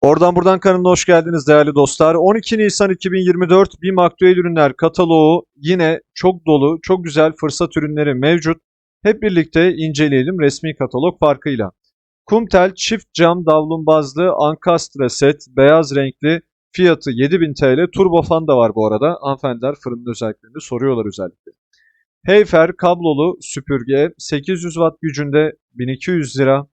Oradan buradan kanalına hoş geldiniz değerli dostlar. 12 Nisan 2024 BİM Aktüel Ürünler kataloğu yine çok dolu, çok güzel fırsat ürünleri mevcut. Hep birlikte inceleyelim resmi katalog farkıyla. Kumtel çift cam davlumbazlı Ankastre set beyaz renkli fiyatı 7000 TL. Turbofan da var bu arada. Hanımefendiler fırının özelliklerini soruyorlar özellikle. Heyfer kablolu süpürge 800 watt gücünde 1200 lira.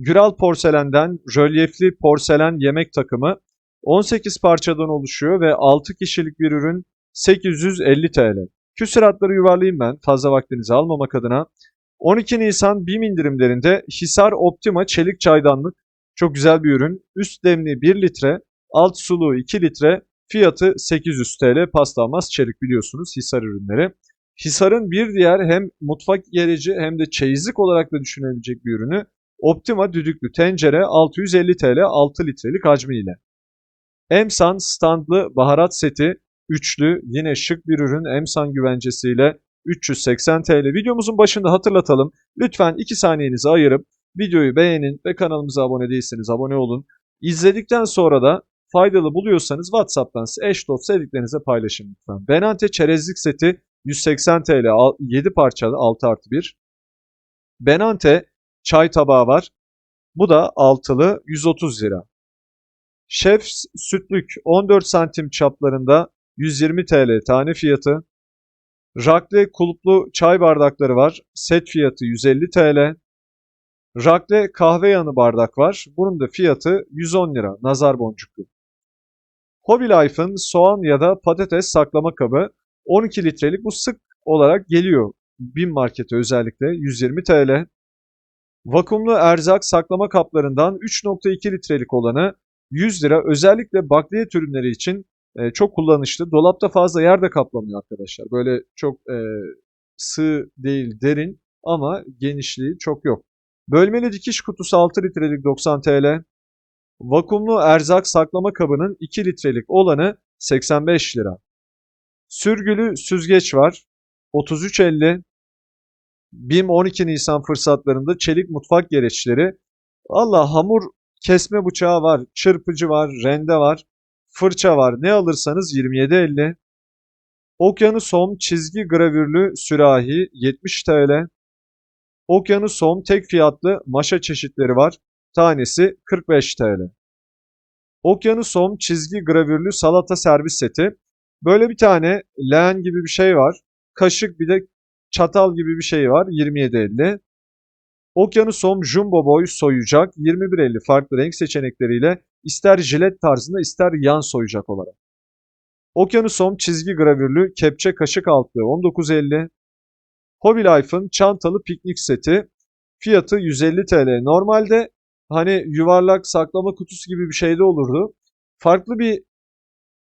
Güral porselenden rölyefli porselen yemek takımı 18 parçadan oluşuyor ve 6 kişilik bir ürün 850 TL. Küsuratları yuvarlayayım ben fazla vaktinizi almamak adına. 12 Nisan BİM indirimlerinde Hisar Optima çelik çaydanlık çok güzel bir ürün. Üst demli 1 litre, alt suluğu 2 litre, fiyatı 800 TL paslanmaz çelik biliyorsunuz Hisar ürünleri. Hisar'ın bir diğer hem mutfak gereci hem de çeyizlik olarak da düşünülebilecek bir ürünü Optima düdüklü tencere 650 TL 6 litrelik hacmiyle. Emsan standlı baharat seti üçlü yine şık bir ürün Emsan güvencesiyle 380 TL. Videomuzun başında hatırlatalım. Lütfen 2 saniyenizi ayırıp videoyu beğenin ve kanalımıza abone değilseniz abone olun. İzledikten sonra da faydalı buluyorsanız WhatsApp'tan eş dost sevdiklerinize paylaşın lütfen. Benante çerezlik seti 180 TL 7 parçalı 6 artı 1. Benante çay tabağı var. Bu da altılı 130 lira. Şef sütlük 14 santim çaplarında 120 TL tane fiyatı. Rakle kulplu çay bardakları var. Set fiyatı 150 TL. Rakle kahve yanı bardak var. Bunun da fiyatı 110 lira. Nazar boncuklu. Hobby Life'ın soğan ya da patates saklama kabı 12 litrelik bu sık olarak geliyor. Bin markete özellikle 120 TL. Vakumlu erzak saklama kaplarından 3.2 litrelik olanı 100 lira. Özellikle bakliyat ürünleri için e, çok kullanışlı. Dolapta fazla yer de kaplamıyor arkadaşlar. Böyle çok e, sığ değil derin ama genişliği çok yok. Bölmeli dikiş kutusu 6 litrelik 90 TL. Vakumlu erzak saklama kabının 2 litrelik olanı 85 lira. Sürgülü süzgeç var. 33.50. BİM 12 Nisan fırsatlarında çelik mutfak gereçleri. Valla hamur kesme bıçağı var, çırpıcı var, rende var, fırça var. Ne alırsanız 27.50. Okyanus Home çizgi gravürlü sürahi 70 TL. Okyanus Home tek fiyatlı maşa çeşitleri var. Tanesi 45 TL. Okyanus Home çizgi gravürlü salata servis seti. Böyle bir tane leğen gibi bir şey var. Kaşık bir de çatal gibi bir şey var 27.50. Okyanus Home Jumbo Boy soyacak 21.50 farklı renk seçenekleriyle ister jilet tarzında ister yan soyacak olarak. Okyanus Home çizgi gravürlü kepçe kaşık altlığı 19.50. Hobby Life'ın çantalı piknik seti fiyatı 150 TL. Normalde hani yuvarlak saklama kutusu gibi bir şeyde olurdu. Farklı bir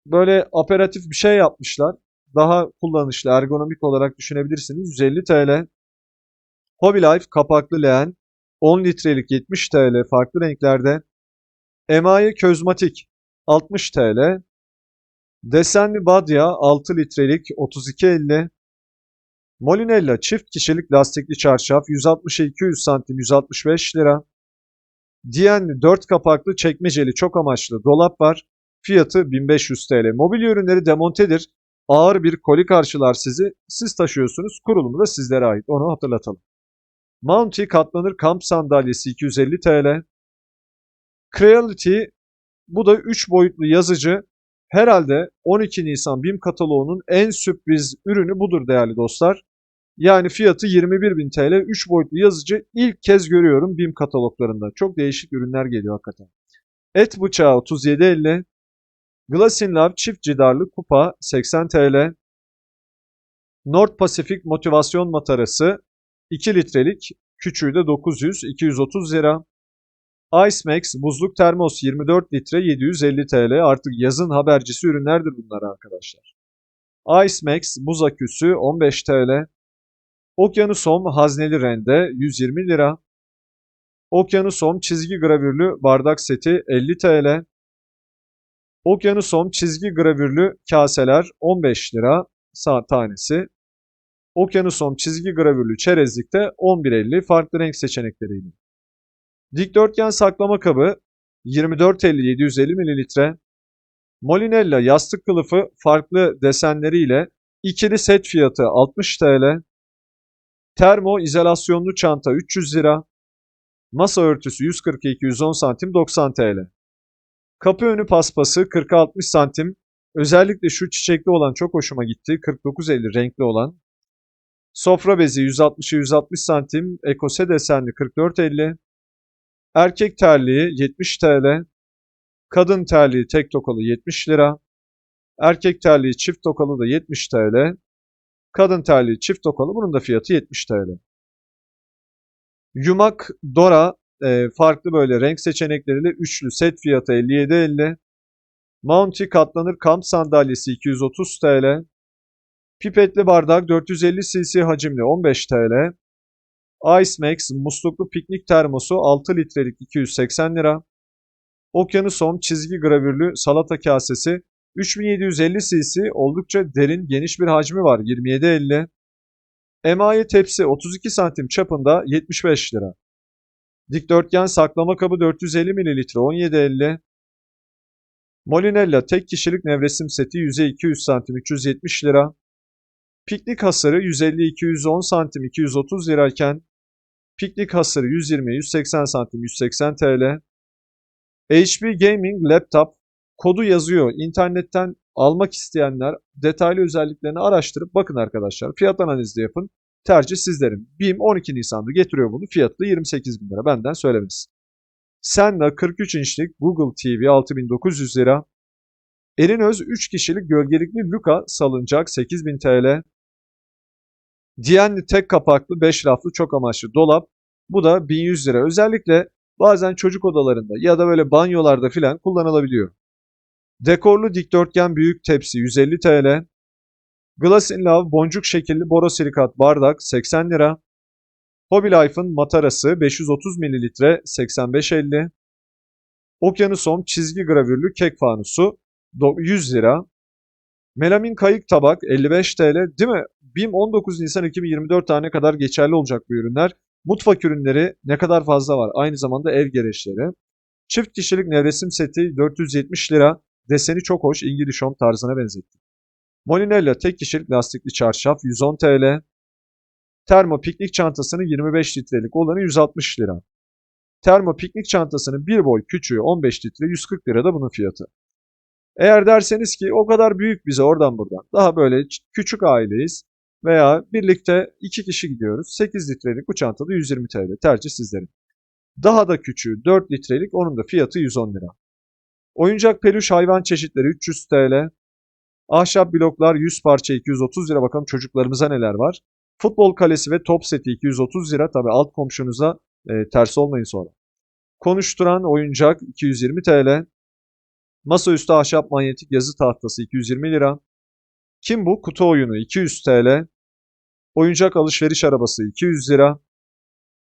böyle aperatif bir şey yapmışlar daha kullanışlı, ergonomik olarak düşünebilirsiniz. 150 TL. Hobby Life kapaklı leğen 10 litrelik 70 TL farklı renklerde. Emayi közmatik 60 TL. Desenli badya 6 litrelik 32.50. Molinella çift kişilik lastikli çarşaf 160'a 200 santim 165 lira. Diyenli 4 kapaklı çekmeceli çok amaçlı dolap var. Fiyatı 1500 TL. Mobilya ürünleri demontedir ağır bir koli karşılar sizi. Siz taşıyorsunuz. Kurulumu da sizlere ait. Onu hatırlatalım. Mounty katlanır kamp sandalyesi 250 TL. Creality bu da 3 boyutlu yazıcı. Herhalde 12 Nisan BİM kataloğunun en sürpriz ürünü budur değerli dostlar. Yani fiyatı 21.000 TL 3 boyutlu yazıcı ilk kez görüyorum BİM kataloglarında. Çok değişik ürünler geliyor hakikaten. Et bıçağı 37.50. Glassin Lab çift cidarlı kupa 80 TL. North Pacific motivasyon matarası 2 litrelik küçüğü de 900 230 lira. Ice Max buzluk termos 24 litre 750 TL. Artık yazın habercisi ürünlerdir bunlar arkadaşlar. Ice Max buz aküsü 15 TL. Okyanus Home hazneli rende 120 lira. Okyanus Home çizgi gravürlü bardak seti 50 TL. Okyanus Home çizgi gravürlü kaseler 15 lira saat tanesi. Okyanus Home çizgi gravürlü çerezlikte 11.50 farklı renk seçenekleriyle. Dikdörtgen saklama kabı 24.50 750 mililitre. Molinella yastık kılıfı farklı desenleriyle ikili set fiyatı 60 TL. Termo izolasyonlu çanta 300 lira. Masa örtüsü 142-110 santim 90 TL. Kapı önü paspası 40-60 santim. Özellikle şu çiçekli olan çok hoşuma gitti. 49.50 renkli olan. Sofra bezi 160-160 santim. Ekose desenli 44.50. Erkek terliği 70 TL. Kadın terliği tek tokalı 70 lira. Erkek terliği çift tokalı da 70 TL. Kadın terliği çift tokalı bunun da fiyatı 70 TL. Yumak Dora e, farklı böyle renk seçenekleriyle üçlü set fiyatı 57.50. Mounty katlanır kamp sandalyesi 230 TL. Pipetli bardak 450 cc hacimli 15 TL. Ice Max musluklu piknik termosu 6 litrelik 280 lira. Okyanusom çizgi gravürlü salata kasesi 3750 cc oldukça derin geniş bir hacmi var 27.50. Emaye tepsi 32 santim çapında 75 lira. Dikdörtgen saklama kabı 450 ml 17.50. Molinella tek kişilik nevresim seti yüzey 200 santim 370 lira. Piknik hasırı 150-210 santim 230 lirayken piknik hasırı 120-180 santim 180 TL. HP Gaming Laptop kodu yazıyor. İnternetten almak isteyenler detaylı özelliklerini araştırıp bakın arkadaşlar. Fiyat analizi yapın. Tercih sizlerin. BİM 12 Nisan'da getiriyor bunu. Fiyatı da 28 bin lira. Benden söylemesi. Senna 43 inçlik Google TV 6900 lira. Erinöz 3 kişilik gölgelikli Luka salıncak 8000 TL. Diyenli tek kapaklı 5 raflı çok amaçlı dolap. Bu da 1100 lira. Özellikle bazen çocuk odalarında ya da böyle banyolarda filan kullanılabiliyor. Dekorlu dikdörtgen büyük tepsi 150 TL. Glass in Love boncuk şekilli borosilikat bardak 80 lira. Hobby Life'ın matarası 530 ml 85.50. Okyanusom çizgi gravürlü kek fanusu 100 lira. Melamin kayık tabak 55 TL değil mi? BİM 19 Nisan 2024 tane kadar geçerli olacak bu ürünler. Mutfak ürünleri ne kadar fazla var. Aynı zamanda ev gereçleri. Çift kişilik nevresim seti 470 lira. Deseni çok hoş. İngiliz Home tarzına benzetti. Molinella tek kişilik lastikli çarşaf 110 TL. Termo piknik çantasının 25 litrelik olanı 160 lira. Termo piknik çantasının bir boy küçüğü 15 litre 140 lira da bunun fiyatı. Eğer derseniz ki o kadar büyük bize oradan buradan daha böyle küçük aileyiz veya birlikte iki kişi gidiyoruz 8 litrelik bu çantada 120 TL tercih sizlerin. Daha da küçüğü 4 litrelik onun da fiyatı 110 lira. Oyuncak peluş hayvan çeşitleri 300 TL. Ahşap bloklar 100 parça 230 lira bakalım çocuklarımıza neler var. Futbol kalesi ve top seti 230 lira tabi alt komşunuza e, ters olmayın sonra. Konuşturan oyuncak 220 TL. Masaüstü ahşap manyetik yazı tahtası 220 lira. Kim bu? Kutu oyunu 200 TL. Oyuncak alışveriş arabası 200 lira.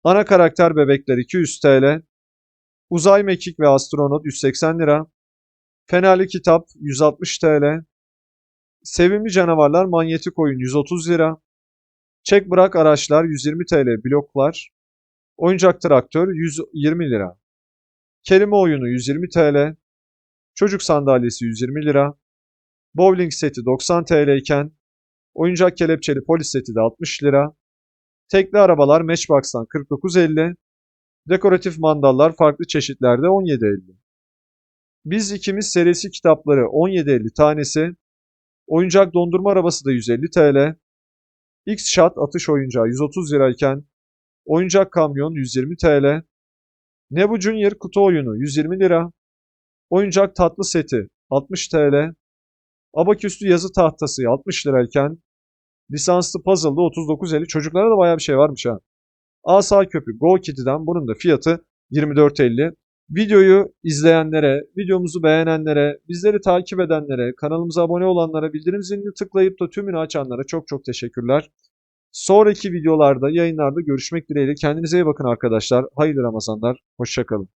Ana karakter bebekler 200 TL. Uzay mekik ve astronot 180 lira. Fenerli kitap 160 TL. Sevimli canavarlar manyetik oyun 130 lira. Çek bırak araçlar 120 TL bloklar. Oyuncak traktör 120 lira. Kelime oyunu 120 TL. Çocuk sandalyesi 120 lira. Bowling seti 90 TL iken oyuncak kelepçeli polis seti de 60 lira. Tekli arabalar Matchbox'tan 49.50. Dekoratif mandallar farklı çeşitlerde 17.50. Biz ikimiz serisi kitapları 17.50 tanesi. Oyuncak dondurma arabası da 150 TL. X-Shot atış oyuncağı 130 lirayken oyuncak kamyon 120 TL. Nebu Junior kutu oyunu 120 lira. Oyuncak tatlı seti 60 TL. Abaküslü yazı tahtası 60 lirayken lisanslı puzzle'da 39.50 çocuklara da bayağı bir şey varmış ha. Asa köpü Go Kitty'den bunun da fiyatı 24.50. Videoyu izleyenlere, videomuzu beğenenlere, bizleri takip edenlere, kanalımıza abone olanlara, bildirim zilini tıklayıp da tümünü açanlara çok çok teşekkürler. Sonraki videolarda, yayınlarda görüşmek dileğiyle. Kendinize iyi bakın arkadaşlar. Hayırlı Ramazanlar. Hoşçakalın.